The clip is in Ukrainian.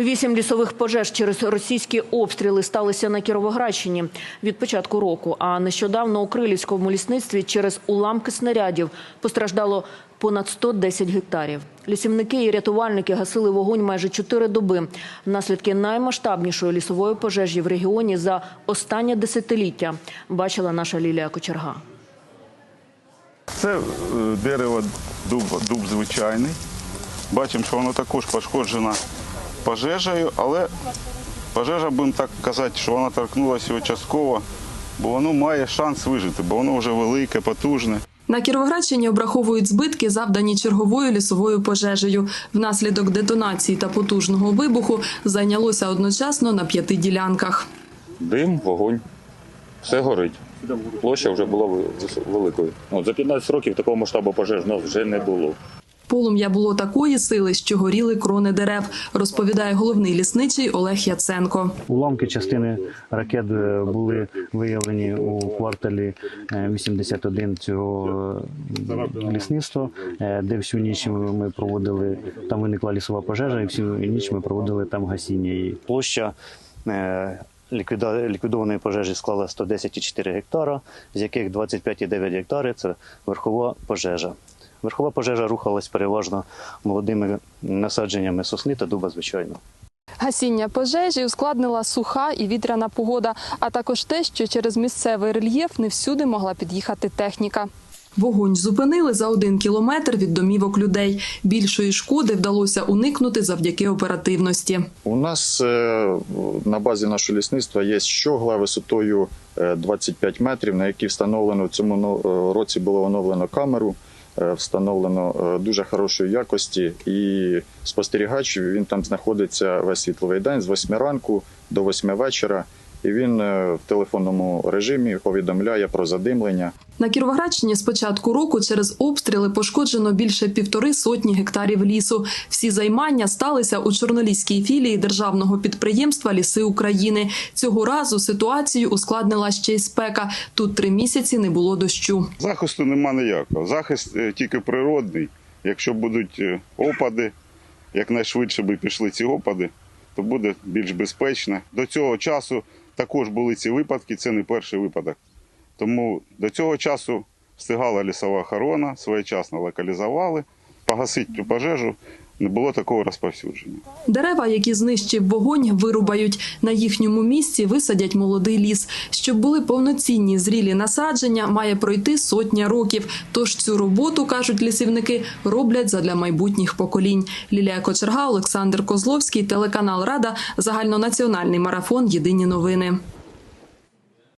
Вісім лісових пожеж через російські обстріли сталися на Кіровоградщині від початку року. А нещодавно у Крилівському лісництві через уламки снарядів постраждало понад 110 гектарів. Лісівники і рятувальники гасили вогонь майже чотири доби. Наслідки наймасштабнішої лісової пожежі в регіоні за останнє десятиліття бачила наша Лілія Кочерга. Це е, дерево дуб, дуб звичайний. Бачимо, що воно також пошкоджено пожежею, але пожежа, будемо так казати, що вона торкнулася його частково, бо воно має шанс вижити, бо воно вже велике, потужне. На Кіровоградщині обраховують збитки, завдані черговою лісовою пожежею. Внаслідок детонації та потужного вибуху зайнялося одночасно на п'яти ділянках. Дим, вогонь, все горить. Площа вже була ви- великою. От, за 15 років такого масштабу пожеж у нас вже не було. Полум'я було такої сили, що горіли крони дерев, розповідає головний лісничий Олег Яценко. Уламки частини ракет е, були виявлені у кварталі е, 81 цього е, лісництва, е, де всю ніч ми проводили. Там виникла лісова пожежа, і всю ніч ми проводили там гасіння її. Площа е, ліквідованої пожежі склала 110,4 гектара, з яких 25,9 гектари це верхова пожежа. Верхова пожежа рухалась переважно молодими насадженнями сосни та дуба, звичайно. Гасіння пожежі ускладнила суха і вітряна погода, а також те, що через місцевий рельєф не всюди могла під'їхати техніка. Вогонь зупинили за один кілометр від домівок людей. Більшої шкоди вдалося уникнути завдяки оперативності. У нас е, на базі нашого лісництва є щогла висотою е, 25 метрів, на якій встановлено в цьому е, році було оновлено камеру, е, встановлено е, дуже хорошої якості, і спостерігач він там знаходиться весь світловий день з 8 ранку до 8 вечора. І він е, в телефонному режимі повідомляє про задимлення. На Кіровоградщині з початку року через обстріли пошкоджено більше півтори сотні гектарів лісу. Всі займання сталися у Чорноліській філії державного підприємства Ліси України. Цього разу ситуацію ускладнила ще й спека. Тут три місяці не було дощу. Захисту нема ніякого. Захист е, тільки природний. Якщо будуть е, опади, якнайшвидше би пішли ці опади, то буде більш безпечно. До цього часу також були ці випадки, це не перший випадок. Тому до цього часу встигала лісова охорона, своєчасно локалізували, погасити пожежу, не було такого розповсюдження. Дерева, які знищив вогонь, вирубають. На їхньому місці висадять молодий ліс. Щоб були повноцінні зрілі насадження, має пройти сотня років. Тож цю роботу, кажуть лісівники, роблять задля майбутніх поколінь. Лілія Кочерга, Олександр Козловський, телеканал Рада, загальнонаціональний марафон. Єдині новини.